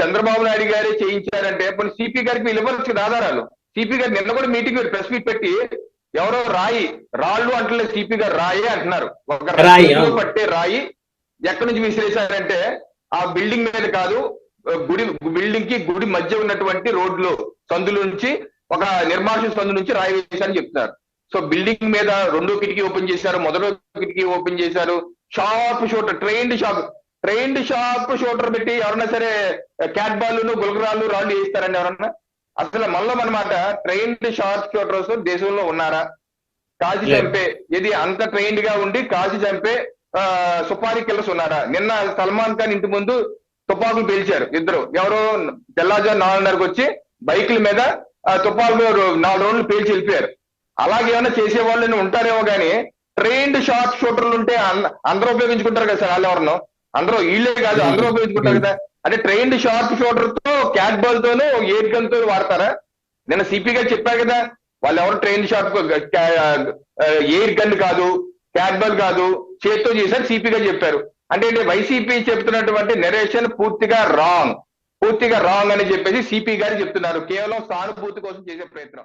చంద్రబాబు నాయుడు గారే చేయించారంటే పోనీ సిపి గారికి వీళ్ళు ఇవ్వచ్చు కదా ఆధారాలు. సిపి గారు నిన్న కూడా మీటింగ్ ప్రెస్ మీట్ పెట్టి ఎవరో రాయి రాళ్ళు అంటలేదు సిపి గారు రాయి అంటున్నారు. ఒక రాయి. పట్టే రాయి ఎక్కడి నుంచి విసిరేశారంటే ఆ బిల్డింగ్ మీద కాదు గుడి బిల్డింగ్కి గుడి మధ్య ఉన్నటువంటి రోడ్లు సందుల నుంచి ఒక నిర్మానుష సందు నుంచి రాయి వేశారని చెప్తున్నారు. సో బిల్డింగ్ మీద రెండో కిటికీ ఓపెన్ చేశారు మొదటి కిటికీ ఓపెన్ చేశారు. Sharp shooter trained shop trained sharp shooter పెట్టి ఎవరన్నా సరే క్యాట్ బాల్ గులకరాళ్ళు రాళ్ళు వేస్తారండి ఎవరన్నా? అసలు మళ్ళీ అనమాట ట్రైన్డ్ షార్ప్ షూటర్స్ దేశంలో ఉన్నారా? కాజీ. చంపే ఇది అంత ట్రైన్డ్గా ఉండి కాజీ చంపే సుపారీ కిల్లర్స్ ఉన్నారా? నిన్న సల్మాన్ ఖాన్ ఇంటి ముందు తుపాకులు పేల్చారు ఇద్దరు. ఎవరో తెల్లాజారు నాలుగున్నరకు వచ్చి బైకుల మీద ఆ, తుపాకులు నాలుగు రోజులు పేల్చి వెళ్ళిపోయారు. అలాగే ఏమైనా చేసే వాళ్ళు ఉంటారేమో కానీ ట్రైన్డ్ షార్ట్ షూటర్లు ఉంటే అందరూ ఉపయోగించుకుంటారు కదా సార్ వాళ్ళు ఎవరినో అందరూ వీళ్ళే కాదు అందరూ ఉపయోగించుకుంటారు కదా. అంటే ట్రైన్డ్ షార్ప్ షూటర్తో క్యాట్ బాల్ తోను ఎయిర్ గన్తో వాడతారా? నిన్న సిపి గారు చెప్పారు కదా వాళ్ళు ఎవరు ట్రైన్ షార్ప్ ఎయిర్ గన్ కాదు క్యాట్ బాల్ కాదు చేత్తో చేశారు సిపి గారు చెప్పారు. అంటే వైసీపీ చెప్తున్నటువంటి నెరేషన్ పూర్తిగా రాంగ్ పూర్తిగా రాంగ్ అని చెప్పేసి సిపి గారు చెప్తున్నారు. కేవలం సానుభూతి కోసం చేసే ప్రయత్నం.